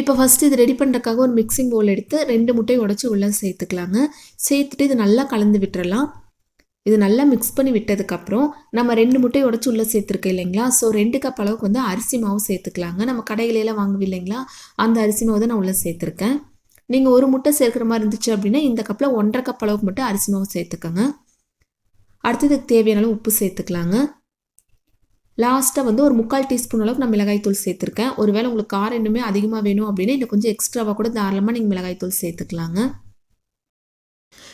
இப்போ ஃபஸ்ட்டு இது ரெடி பண்ணுறதுக்காக ஒரு மிக்சிங் பவுல் எடுத்து ரெண்டு முட்டையை உடச்சி உள்ளே சேர்த்துக்கலாங்க. சேர்த்துட்டு இது நல்லா கலந்து விட்டுறலாம். இது நல்லா மிக்ஸ் பண்ணி விட்டதுக்கப்புறம் நம்ம ரெண்டு முட்டையை உடச்சி உள்ளே சேர்த்துருக்கோம் இல்லைங்களா? ஸோ ரெண்டு கப் அளவுக்கு வந்து அரிசி மாவு சேர்த்துக்கலாங்க. நம்ம கடைகளெல்லாம் வாங்குவோம் இல்லைங்களா? அந்த அரிசி மாவு தான் நான் உள்ளே சேர்த்துருக்கேன். நீங்கள் ஒரு முட்டை சேர்க்குற மாதிரி இருந்துச்சு அப்படின்னா இந்த கப்பில் ஒன்றரை கப் அளவுக்கு மட்டும் அரிசி மாவு சேர்த்துக்கோங்க. அடுத்ததுக்கு தேவையான உப்பு சேர்த்துக்கலாங்க. லாஸ்ட்டாக வந்து ஒரு முக்கால் டீஸ்பூன் அளவுக்கு நான் மிளகாய்த்தூள் சேர்த்துருக்கேன். ஒருவேளை உங்களுக்கு காரம் இன்னுமே அதிகமாக வேணும் அப்படின்னா இன்னும் கொஞ்சம் எக்ஸ்ட்ராவாக கூட தாராளமாக நீங்கள் மிளகாய்த்தூள் சேர்த்துக்கலாங்க.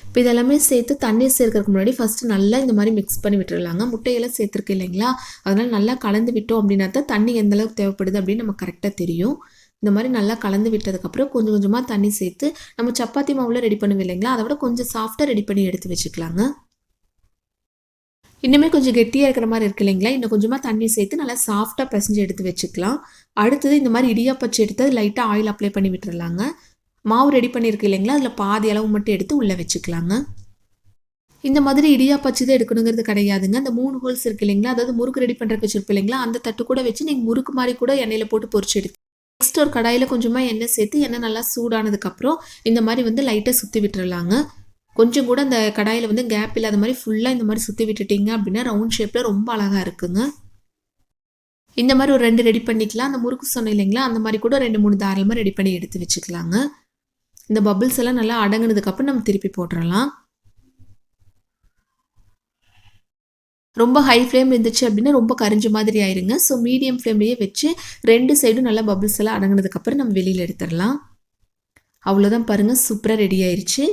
இப்போ இதெல்லாமே சேர்த்து தண்ணி சேர்க்கறதுக்கு முன்னாடி ஃபஸ்ட்டு நல்லா இந்த மாதிரி மிக்ஸ் பண்ணி விட்டுருலாங்க முட்டையெல்லாம் சேர்த்துருக்கு இல்லைங்களா? அதனால் நல்லா கலந்து விட்டோம் அப்படின்னா தான் தண்ணி எந்த அளவுக்கு தேவைப்படுது அப்படின்னு நம்ம கரெக்டாக தெரியும். இந்த மாதிரி நல்லா கலந்து விட்டதுக்கப்புறம் கொஞ்சம் கொஞ்சமாக தண்ணி சேர்த்து நம்ம சப்பாத்தி மாவில் ரெடி பண்ணுவோம் இல்லைங்களா? அதை விட கொஞ்சம் சாஃப்டாக ரெடி பண்ணி எடுத்து வச்சுக்கலாங்க. இன்னுமே கொஞ்சம் கெட்டியாக இருக்கிற மாதிரி இருக்கு இல்லைங்களா? இன்னும் கொஞ்சமாக தண்ணி சேர்த்து நல்லா சாஃப்டாக பிசைஞ்சு எடுத்து வச்சுக்கலாம். அடுத்தது இந்த மாதிரி இடியாப்பச்சு எடுத்து லைட்டாக ஆயில் அப்ளை பண்ணி விட்டுறலாங்க. மாவு ரெடி பண்ணியிருக்கு இல்லைங்களா? அதில் பாதி அளவு மட்டும் எடுத்து உள்ளே வச்சுக்கலாங்க. இந்த மாதிரி இடியாப்பச்சு தான் எடுக்கணுங்கிறது கிடையாதுங்க. அந்த மூணு ஹோல்ஸ் இருக்கு இல்லைங்களா? அதாவது முறுக்கு ரெடி பண்ணுறதுக்கு வச்சுருப்போம் இல்லைங்களா? அந்த தட்டு கூட வச்சு நீங்கள் முறுக்கு மாதிரி கூட எண்ணெயில் போட்டு பொறிச்சு எடுத்து நெக்ஸ்ட் ஒரு கடாயில் கொஞ்சமாக எண்ணெய் சேர்த்து எண்ணெய் நல்லா சூடானதுக்கப்புறம் இந்த மாதிரி வந்து லைட்டாக சுற்றி விட்டுறலாங்க. கொஞ்சம் கூட அந்த கடாயில் வந்து கேப் இல்லாத மாதிரி ஃபுல்லாக இந்த மாதிரி சுற்றி விட்டுட்டிங்க அப்படின்னா ரவுண்ட் ஷேப்பில் ரொம்ப அழகாக இருக்குங்க. இந்த மாதிரி ஒரு ரெண்டு ரெடி பண்ணிக்கலாம். அந்த முறுக்கு சொன்ன இல்லைங்களா? அந்த மாதிரி கூட ரெண்டு மூணு தாராளமாக ரெடி பண்ணி எடுத்து வச்சுக்கலாங்க. இந்த பபிள்ஸ் எல்லாம் நல்லா அடங்கினதுக்கப்புறம் நம்ம திருப்பி போட்டுடலாம் ரொம்ப ஹை ஃப்ளேம் இருந்துச்சு அப்படின்னா ரொம்ப கரிஞ்ச மாதிரி ஆயிருங்க. ஸோ மீடியம் ஃப்ளேம்லேயே வச்சு ரெண்டு சைடும் நல்லா பபிள்ஸ் எல்லாம் அடங்கினதுக்கப்புறம் நம்ம வெளியில் எடுத்துடலாம். அவ்வளோதான் பாருங்கள் சூப்பராக ரெடி ஆயிடுச்சு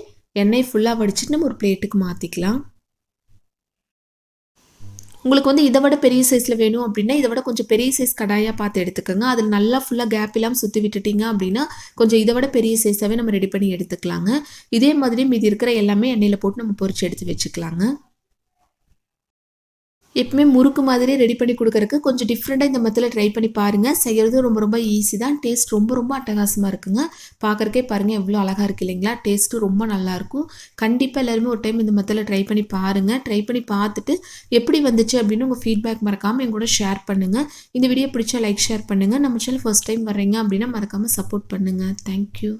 எண்ணெய் ஃபுல்லாக வடிச்சிட்டு நம்ம ஒரு பிளேட்டுக்கு மாற்றிக்கலாம் உங்களுக்கு வந்து இதை விட பெரிய சைஸில் வேணும் அப்படின்னா இதை விட கொஞ்சம் பெரிய சைஸ் கடாயாக பார்த்து எடுத்துக்கோங்க. அதில் நல்லா ஃபுல்லாக கேப் இல்லாமல் சுற்றி விட்டுட்டிங்க அப்படின்னா கொஞ்சம் இதை விட பெரிய சைஸாகவே நம்ம ரெடி பண்ணி எடுத்துக்கலாங்க. இதே மாதிரி மீதி இருக்கிற எல்லாமே எண்ணெயில் போட்டு நம்ம பொறிச்சு எடுத்து வச்சுக்கலாங்க. எப்பவுமே முறுக்கு மாதிரி ரெடி பண்ணி கொடுக்கறக்கு கொஞ்சம் டிஃப்ரெண்ட்டாக இந்த மத்தில் ட்ரை பண்ணி பாருங்கள் செய்கிறது ரொம்ப ரொம்ப ஈஸி தான். டேஸ்ட் ரொம்ப ரொம்ப அட்டகாசமாக இருக்குங்க. பார்க்குறக்கே பாருங்கள் எவ்வளோ அழகாக இருக்குது இல்லைங்களா? டேஸ்ட்டும் ரொம்ப நல்லாயிருக்கும் கண்டிப்பாக எல்லாருமே ஒரு டைம் இந்த மத்தில் ட்ரை பண்ணி பாருங்கள் ட்ரை பண்ணி பார்த்துட்டு எப்படி வந்துச்சு அப்படின்னு உங்கள் ஃபீட்பேக் மறக்காமல் என் கூட ஷேர் பண்ணுங்கள் இந்த வீடியோ பிடிச்சா லைக் ஷேர் பண்ணுங்கள் நம்ம சேனல் ஃபஸ்ட் டைம் வர்றீங்க அப்படின்னா மறக்காமல் சப்போர்ட் பண்ணுங்கள் தேங்க்யூ